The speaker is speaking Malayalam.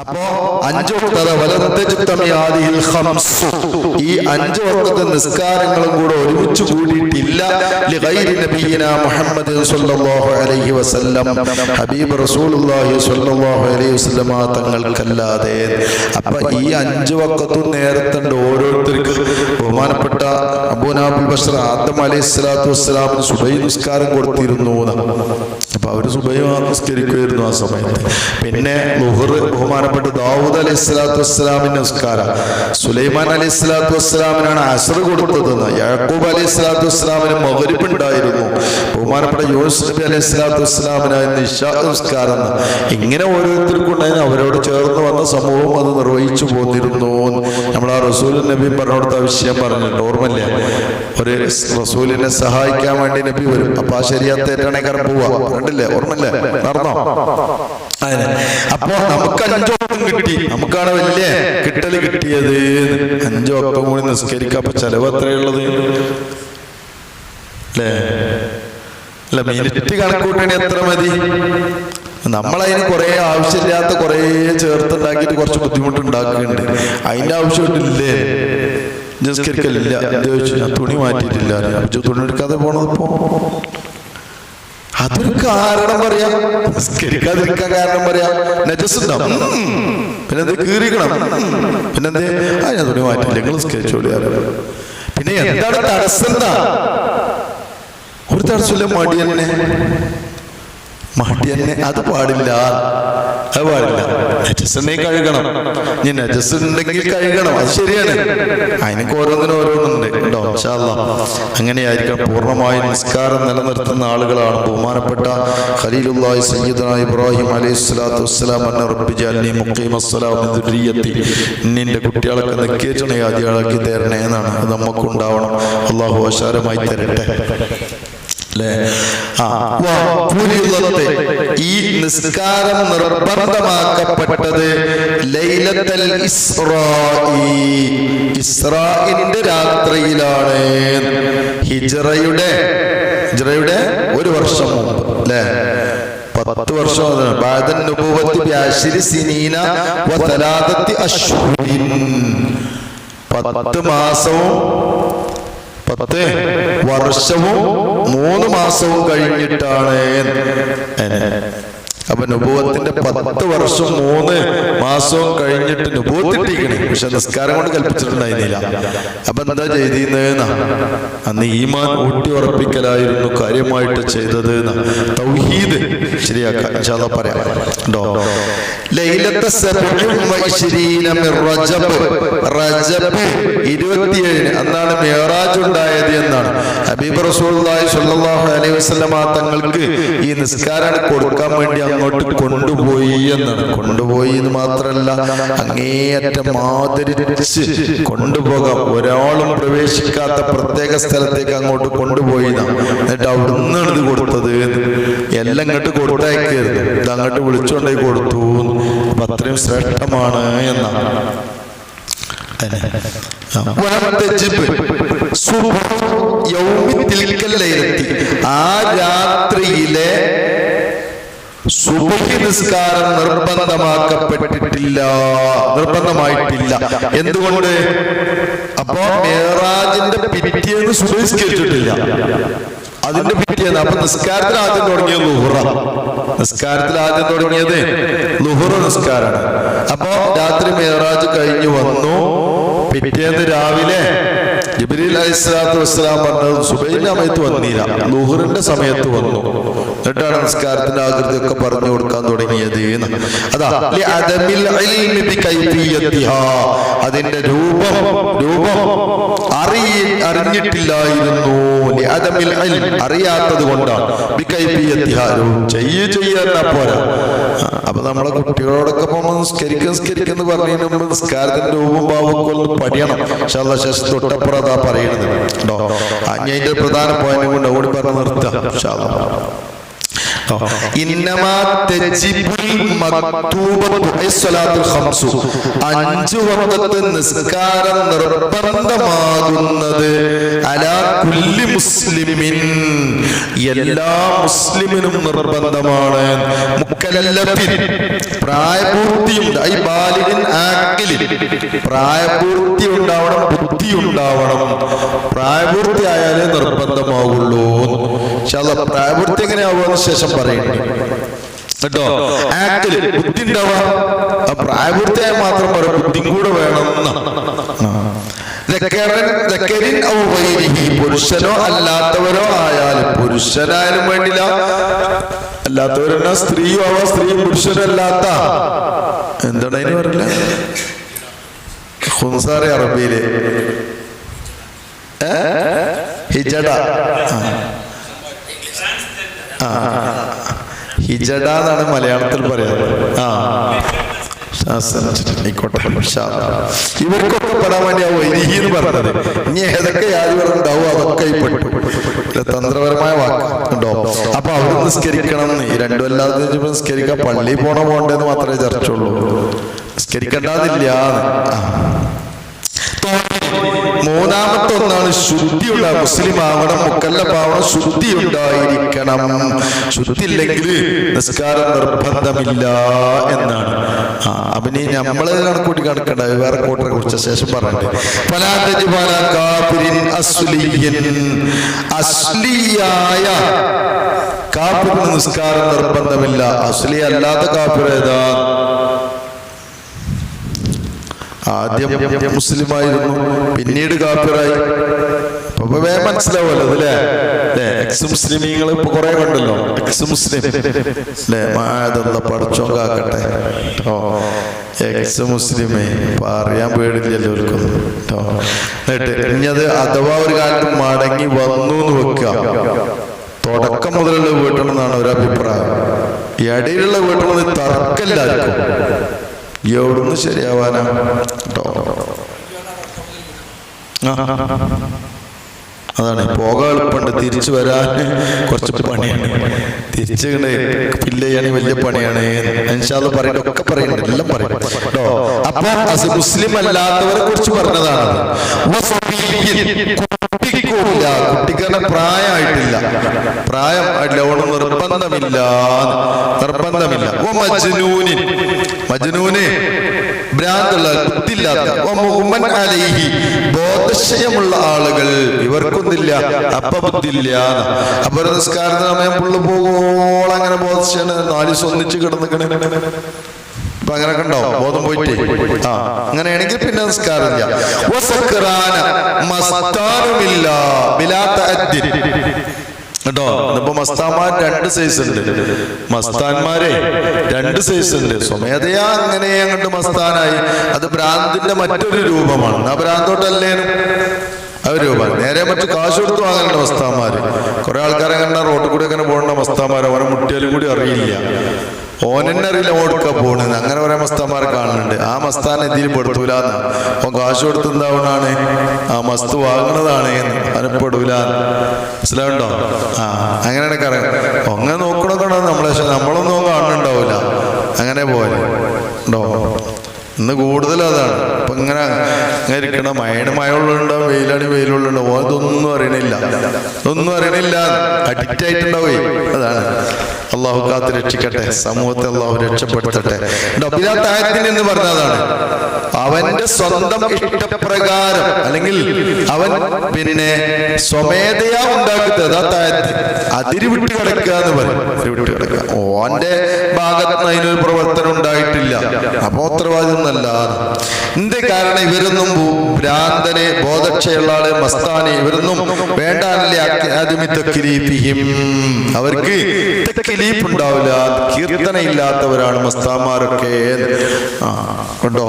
അപ്പോ അഞ്ചു ഈ അഞ്ചു വക്കത്തെ നിസ്കാരങ്ങളും കൂടെ ഒരുമിച്ച് കൂടിയിട്ടില്ല. ഹബീബ് റസൂലുള്ളാഹി സ്വല്ലല്ലാഹു അലൈഹി വസല്ലമ തങ്ങൾക്കല്ലാതെ. അപ്പൊ ഈ അഞ്ചു വക്കത്തും നേരത്തുണ്ട് ഓരോരുത്തർക്ക് ബഹുമാനപ്പെട്ട അബൂനാബുൽ ബഷർ ആദം അലൈഹി സ്വലാത്തു വസ്സലാമിന് സുബൈ നിസ്കാരം കൊടുത്തിരുന്നു. അപ്പൊ അവർ സുബൈ നിസ്കരിക്കുമായിരുന്നു ആ സമയത്ത്. പിന്നെ ലുഹർ ബഹുമാനപ്പെട്ട ദാവൂദ് അലൈഹി സ്വലാത്തു വസ്സലാമിന് നിസ്കാരം. സുലൈമാൻ അലൈഹി സ്വലാത്തു വസ്സലാമിനാണ് അസർ കൊടുത്തതെന്ന്. യാക്കൂബ് അലൈഹി സ്വലാത്തു വസ്സലാമിന് മകരിപ്പ് ഉണ്ടായിരുന്നു. ബഹുമാനപ്പെട്ട യൂസുഫ് അലൈഹി സ്വലാത്തു വസ്സലാമിനായിരുന്നു ഇഷാ നിസ്കാരം. ഇങ്ങനെ ഓരോരുത്തർക്കും ഉണ്ടായിരുന്നു അവരോട് ചേർന്ന് വന്ന സമൂഹം അത് നിർവഹിച്ചു പോന്നിരുന്നു നമ്മൾ ആ റസൂൽ നബി പറഞ്ഞുകൊടുത്ത വിഷയം പറഞ്ഞിട്ടുണ്ട്. ഓർമ്മല്ലേ ഒരു റസൂലിനെ സഹായിക്കാൻ വേണ്ടി നബി വരും. അപ്പൊ ആ ശരിയാത്തേറ്റാണെ കറ പോവാ. കണ്ടില്ലേ? ഓർമ്മല്ലേ നടന്നോ? അതിന് അപ്പൊ നമുക്ക് അഞ്ചോപ്പം കിട്ടി. നമുക്കാണ് വലിയ കിട്ടൽ കിട്ടിയത്. അഞ്ചോപ്പം കൂടി നിസ്കരിക്കാം. അപ്പൊ ചെലവ് എത്രയുള്ളത് അല്ലേ? അല്ല മിനിറ്റ് കണക്കൂട്ടണി എത്ര മതി? നമ്മളതിന് കുറെ ആവശ്യമില്ലാത്ത കുറേ ചേർത്തുണ്ടാക്കിയിട്ട് കുറച്ച് ബുദ്ധിമുട്ട് ഉണ്ടാക്കുന്നുണ്ട് അതിന്റെ ആവശ്യമില്ലേ? നിസ്കരിക്കലില്ല. ചോദിച്ചു? ഞാൻ തുണി മാറ്റിയിട്ടില്ല. തുണി എടുക്കാതെ പോണത് പോണതിപ്പോ അതൊരു കാരണം പറയാം. നിസ്കരിക്കാതിരിക്കാൻ കാരണം പറയാം. നജസുണ്ടാവും പിന്നെ അത് കീറിക്കണം പിന്നെന്തേ ആ ഞാൻ തുണി മാറ്റില്ല നിങ്ങൾ പിന്നെ എന്താണ് തടസ്സം? ഒരു തടസ്സമില്ല മടി തന്നെ. മടി അത് പാടില്ല. അത് പാടില്ല. നജസ് കഴുകണം. ഇനി നജസ് ഉണ്ടെങ്കിൽ കഴുകണം. അത് ശരിയാണ്. അതിനൊക്കെ ഓരോന്നിനും ഓരോന്നുണ്ട്. കേട്ടോ ഇൻഷാല്ലാ അങ്ങനെയായിരിക്കണം പൂർണമായും നിസ്കാരം നിലനിർത്തുന്ന ആളുകളാണ്. ബഹുമാനപ്പെട്ട ഖലീലുല്ലാഹി സയ്യിദന ഇബ്രാഹിം അലൈഹി സ്വലാത്തു വസ്സലാം അന്ന റബ്ബി ജഅൽനി മുഖീമസ്സലാം മിൻ ദുരിയത്തി നിന്റെ കുട്ടികളൊക്കെ നിക്കേറ്റണേ ആദ്യമാക്കി തരണേ എന്നാണ്. അത് നമുക്കുണ്ടാവണം അള്ളാഹു ആശാരമായി തരട്ടെ. ഈ നിസ്കാരം നിർബന്ധമാക്കപ്പെട്ടത് ലൈലത്തൽ ഇസ്രായി ഇസ്രായിന്റെ രാത്രിയിലാണ്. ഹിജറയുടെ ഹിജറയുടെ ഒരു വർഷം മുമ്പ് അല്ലേ പത്ത് വർഷം സിനീന പത്ത് മാസവും പത്ത് വർഷവും മൂന്ന് മാസവും കഴിഞ്ഞിട്ടാണ് അപ്പൊ നുപൂവത്തിന്റെ പത്ത് വർഷം മൂന്ന് മാസവും കഴിഞ്ഞിട്ട് നുപൂവത്തിട്ടിരിക്കണേ. പക്ഷെ നിസ്കാരം കൊണ്ട് കൽപ്പിച്ചിട്ടുണ്ടായിരുന്നില്ല. അപ്പൊ എന്താ ചെയ്തിരുന്നതെന്നാ? അന്ന് ഈമാൻ ഊട്ടി ഉറപ്പിക്കലായിരുന്നു കാര്യമായിട്ട് ചെയ്തത്. തൗഹീദ് ശരിയാക്കാം. പറയാം. റജബ്. ഇരുപത്തിയേഴിന് അന്നാണ് മേറാജ് ഉണ്ടായത് എന്നാണ്. ഹബീബ് അലൈഹി വസല്ലമ തങ്ങൾക്ക് ഈ നിസ്കാരം കൊടുക്കാൻ വേണ്ടി അങ്ങോട്ട് കൊണ്ടുപോയി എന്നാണ്. കൊണ്ടുപോയി എന്ന് മാത്രമല്ല അങ്ങേയറ്റം ആദരിച്ച് കൊണ്ടുപോകാം. ഒരാളും പ്രവേശിക്കാത്ത പ്രത്യേക സ്ഥലത്തേക്ക് അങ്ങോട്ട് കൊണ്ടുപോയി എന്നിട്ട് അവിടുന്ന് ഇത് കൊടുത്തത് എല്ലാം ഇങ്ങോട്ട് കൊടുത്തയക്കരുത്. ഇത് അങ്ങോട്ട് വിളിച്ചുകൊണ്ടേ കൊടുത്തു അത്രയും ശ്രേഷ്ഠമാണ് എന്നാണ്. ആ രാത്രിയിലെ നിസ്കാരം നിർബന്ധമാക്കപ്പെട്ടിട്ടില്ല. നിർബന്ധമായിട്ടില്ല. എന്തുകൊണ്ട്? അപ്പോ മേറാജിന്റെ പിറ്റേന്ന് സുബഹിസ്കരിച്ചിട്ടില്ല അതിന്റെ പിറ്റേന്ന് അപ്പൊ നിസ്കാരത്തിൽ ആദ്യം തുടങ്ങിയ ലുഹുറ നിസ്കാരത്തിൽ ആദ്യം തുടങ്ങിയത് ലുഹുറ നിസ്കാരാണ് അപ്പോ രാത്രി മേറാജ് കഴിഞ്ഞു വന്നു. പിറ്റേന്ന് രാവിലെ ജിബ്രീൽ അലൈഹിസ്സലാത്തു വസ്സലാം പറഞ്ഞത് സുബൈന്റെ സമയത്ത് വന്നില്ല. ലുഹുറിന്റെ സമയത്ത് വന്നു. എന്നിട്ടാണ് നിസ്കാരത്തിന്റെ ആകൃതി ഒക്കെ പറഞ്ഞു കൊടുക്കാൻ തുടങ്ങിയത്. അതിന്റെ രൂപം രൂപം അറിയ അറിഞ്ഞിട്ടില്ലായിരുന്നു. അറിയാത്തത് കൊണ്ടാണ് ചെയ്യ് പോരാ. അപ്പൊ നമ്മളെ കുട്ടികളോടൊക്കെ പോകുമ്പോൾ നിസ്കരിക്കും നിസ്കരിക്കും എന്ന് പറഞ്ഞതിന് മുമ്പ് നിസ്കാരത്തിന്റെ രൂപം ഭാവമൊക്കെ ഒന്ന് പഠിക്കണം ഇൻഷാല്ലാ ശേഷം തൊട്ടപ്പുറം അതാ പറയുന്നത് കേട്ടോ? ആ, പ്രധാന പോയിന്റ് കൊണ്ട് ഓടി പറഞ്ഞ് നിർത്താം. അഞ്ചു നിർബന്ധമാകുന്നത് കുല്ലി മുസ്ലിമിൻ. എല്ലാ മുസ്ലിമിനും നിർബന്ധമാണ്. ആക്കിലിൻ പ്രായപൂർത്തി ഉണ്ടാവണം ബുദ്ധി ഉണ്ടാവണം പ്രായപൂർത്തി ആയാലേ നിർബന്ധമാവുള്ളൂ. പ്രായപൂർത്തി എങ്ങനെയാവുക ശേഷം പറയുന്നുണ്ട് കേട്ടോ? ആക്ടിൽ ബുദ്ധി ഉണ്ടാവുക ആ പ്രായപൂർത്തിയായ മാത്രം പറയാം ബുദ്ധിയും കൂടെ വേണം പുരുഷനോ അല്ലാത്തവരോ ആയാലും പുരുഷനായാലും വേണ്ടില്ല. അല്ലാത്തവരെന്നാ? സ്ത്രീയോ ആവാ സ്ത്രീ പുരുഷനല്ലാത്ത എന്താണ് അതിന് പറയില്ല അറബിയിലെ അറബിയിൽ. ഏ? ഹിജഡ ആ. ആ ഹിജഡ എന്നാണ് മലയാളത്തിൽ പറയാറ് ആ. ഇവർക്കൊക്കെ പെടാൻ വേണ്ടി ആ എന്ന് പറഞ്ഞത്. ഇനി ഏതൊക്കെ യാതൊരുണ്ടാവും അതൊക്കെ ഈ പെട്ടു. തന്ത്രപരമായ വാക്ക്. ഉണ്ടോ? അപ്പൊ അവിടെ നിസ്കരിക്കണം. ഈ രണ്ടും അല്ലാതെ ഇപ്പൊ നിസ്കരിക്കാൻ പള്ളി പോണ പോണ്ടെന്ന് മാത്രമേ ചർച്ചയുള്ളൂ നിസ്കരിക്കണ്ടാതില്ല ശുദ്ധിയുള്ള മുസ്ലിം ആവണം മുക്കല്ലപ്പാവണം ശുദ്ധി ഉണ്ടായിരിക്കണം ശുദ്ധി ഇല്ലെങ്കിൽ നിസ്കാരം നിർബന്ധമില്ല എന്നാണ്. അവന് നമ്മൾ കണക്കൂട്ടി കണക്കണ്ട വേറെ കൂട്ടറെ കുറിച്ച ശേഷം പറഞ്ഞിട്ട് അസ്ലിയായ കാപ്പിറിന് നിസ്കാരം നിർബന്ധമില്ല. അസ്ലി അല്ലാത്ത കാപ്പിർ ഏതാ? ആദ്യം മുസ്ലിമായിരുന്നു പിന്നീട് കാപ്പിറായി. അപ്പൊ അതല്ലേ അല്ലേ? എക്സ് മുസ്ലിമീങ്ങൾ ഇപ്പൊ കുറെ കണ്ടല്ലോ എക്സ് മുസ്ലിം അല്ലേ? മാതെന്ത പഠിച്ചോ കാക്കട്ടെ കേട്ടോ എക്സ് മുസ്ലിമേ ഇപ്പൊ അറിയാൻ പേടില്ലല്ലോ അവർക്കൊന്നും കേട്ടോ എന്നിട്ട് ഇനിയത് അഥവാ ഒരു കാലത്ത് മടങ്ങി വന്നു എന്ന് വെക്കുക. തുടക്കം മുതലുള്ള വീട്ടണമെന്നാണ് ഒരു അഭിപ്രായം ഈ ഇടയിലുള്ള വീട്ടണമെന്ന് തർക്കമില്ലായിരിക്കും എവിടുന്ന് ശരിയാവാനാ? അതാണ്. പോകാൻ എളുപ്പമുണ്ട്. തിരിച്ചു വരാൻ കുറച്ച് പണിയാണ്. തിരിച്ചു ഫില്ല് ചെയ്യാൻ വലിയ പണിയാണ്. എൻഷാദ് പറയുന്നത് ഒക്കെ പറയുന്നുണ്ട് എല്ലാം പറയും അപ്പൊ മുസ്ലിം അല്ലാത്തവരെ കുറിച്ച് പറഞ്ഞതാണ്. കുട്ടിക്കൂല പ്രായമായിട്ടില്ല. പ്രായം ആയിട്ടില്ല നിർബന്ധമില്ല. നിർബന്ധമില്ല. ഓ മജ്നൂനിൻ. മജ്നൂന് ഭ്രാന്തുള്ള അലൈഹി ബോധക്ഷയമുള്ള ആളുകൾ. ഇവർക്കൊന്നില്ല അപ്പ ബുദ്ധില്ല അപ്പൊ നിസ്കാരത്തിന് സമയം പുള്ളു പോകോളം അങ്ങനെ ബോധശയാണ് നാല് ദിവസം ഒന്നിച്ച് കിടന്നിക്കണേ. അപ്പൊ അങ്ങനൊക്കെ ഉണ്ടാവും ബോധം പോയിട്ട്? ആ അങ്ങനെയാണെങ്കിൽ പിന്നെ നിസ്കാരമില്ല. കേട്ടോ ഇന്നിപ്പോ മസ്താന്മാർ രണ്ട് സൈസ് ഉണ്ട്. മസ്താന്മാരെ രണ്ട് സൈസ് ഉണ്ട്. സ്വമേധയാ അങ്ങനെ അങ്ങോട്ട് മസ്താനായി. അത് ഭ്രാന്തിന്റെ മറ്റൊരു രൂപമാണ്. ആ ഭ്രാന്തോട്ടല്ലേനും? ആ രൂപ നേരെ മറ്റു കാശ് കൊടുത്ത് വാങ്ങേണ്ട മസ്താന്മാര് കുറെ ആൾക്കാരെ കണ്ട റോട്ടിൽ കൂടി അങ്ങനെ പോകേണ്ട മസ്താന്മാർ അവരെ മുട്ടിയാലും കൂടി അറിയില്ല. ഓനെന്നെ അറിയില്ല ഓടുക്ക പോണെന്ന്. അങ്ങനെ കുറെ മസ്താന്മാരെ കാണുന്നുണ്ട്. ആ മസ്താൻ ഇതിൽ പെടുത്തൂല ഓൻ കാശ് കൊടുത്ത് എന്താവണാണ്? ആ മസ്തു വാങ്ങണതാണ് അവനെ പെടൂല മനസ്സിലാവുണ്ടോ ആ അങ്ങനെയാണ് അറിയാം. അങ്ങനെ നോക്കണൊക്കെ ഉണ്ടോ നമ്മളെ. പക്ഷെ നമ്മളൊന്നും കാണുന്നുണ്ടാവില്ല അങ്ങനെ പോലെ ഉണ്ടോ? ഇന്ന് കൂടുതൽ അതാണ്. ഇപ്പൊ ഇങ്ങനെ ഇങ്ങനെ ഇരിക്കണം. മഴയാണ് മഴ ഉള്ളുണ്ടാവും വെയിലാണ് വെയിലുള്ളുണ്ടാവും ഓ ഇതൊന്നും അറിയണില്ല. ഒന്നും അറിയണില്ല. അഡിക്റ്റ് ആയിട്ടുണ്ടാവേ അതാണ്. അള്ളാഹു കാത്ത് രക്ഷിക്കട്ടെ സമൂഹത്തെ അള്ളാഹു രക്ഷപ്പെടുത്തട്ടെ. എന്ന് പറഞ്ഞതാണ് അവന്റെ സ്വന്തം ഇഷ്ടപ്രകാരം അല്ലെങ്കിൽ അവൻ പിന്നെ സ്വമേധയാ ഉണ്ടാക്കുന്നത് അതിരി വിട്ട് കിടക്കുക എന്ന് പറയും. വിട്ട് ഓന്റെ ഭാഗത്ത് അതിനൊരു പ്രവർത്തനം ഉണ്ടായിട്ടില്ല. അപ്പൊ ഉത്തരവാദിത്വം എന്ത് കാരണം ഇവരൊന്നും ഭ്രാന്തനെ ബോധക്ഷയുള്ള ആൾ മസ്താനെ ഇവരൊന്നും വേണ്ടാനല്ലേ. അക്കാദമി തക്കിലീപ്പിഹിം അവർക്ക് തക്കിലീപ്പ് ഉണ്ടാവില്ല കീർത്തന ഇല്ലാത്തവരാണ് മസ്താമാരൊക്കെ കണ്ടോ?